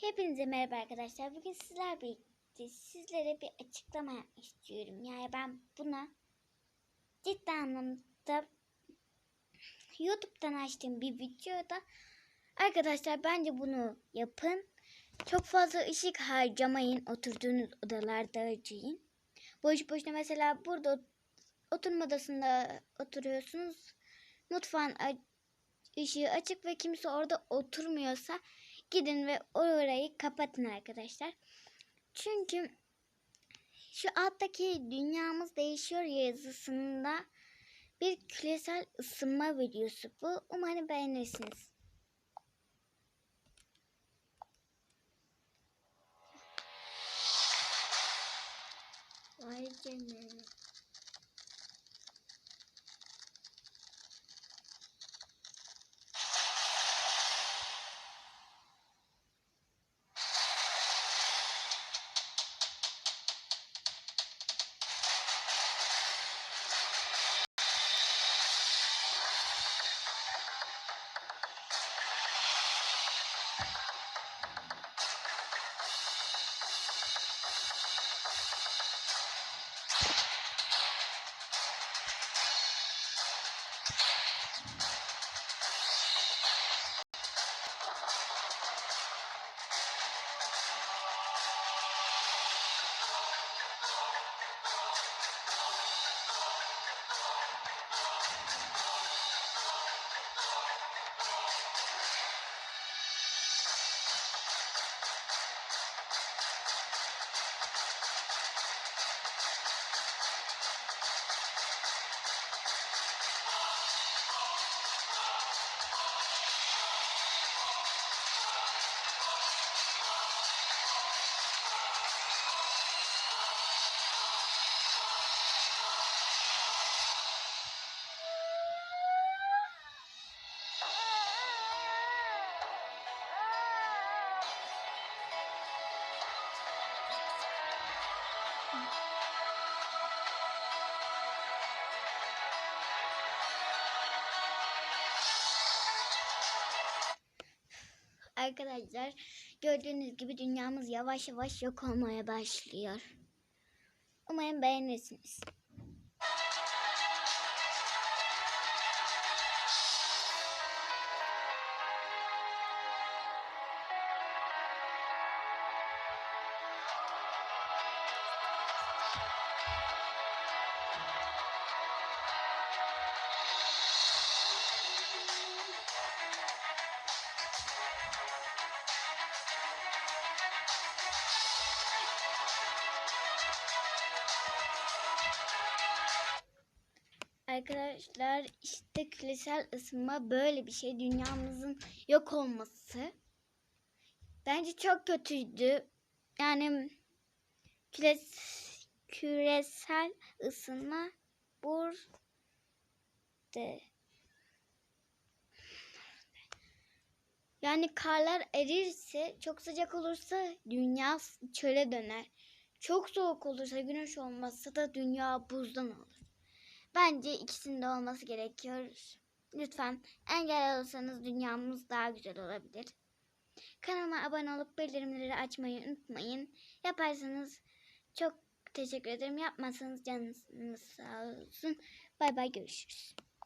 Hepinize merhaba arkadaşlar. Bugün sizler birlikte sizlere bir açıklama istiyorum. Yani ben buna cidden anlamda YouTube'dan açtığım bir videoda arkadaşlar bence bunu yapın. Çok fazla ışık harcamayın. Oturduğunuz odalarda harcayın. Boş boşuna mesela burada oturma odasında oturuyorsunuz. Mutfağın ışığı açık ve kimse orada oturmuyorsa gidin ve orayı kapatın arkadaşlar. Çünkü şu alttaki dünyamız değişiyor yazısında bir küresel ısınma videosu bu. Umarım beğenirsiniz. Vay canına. Arkadaşlar gördüğünüz gibi dünyamız yavaş yavaş yok olmaya başlıyor. Umarım beğenirsiniz. Arkadaşlar işte küresel ısınma böyle bir şey. Dünyamızın yok olması. Bence çok kötüydü. Yani küres, küresel ısınma burada. Yani karlar erirse, çok sıcak olursa dünya çöle döner. Çok soğuk olursa, güneş olmazsa da dünya buzdan olur. Bence ikisinde olması gerekiyor. Lütfen engel olursanız dünyamız daha güzel olabilir. Kanalıma abone olup bildirimleri açmayı unutmayın. Yaparsanız çok teşekkür ederim. Yapmazsanız canınız sağ olsun. Bay bay görüşürüz.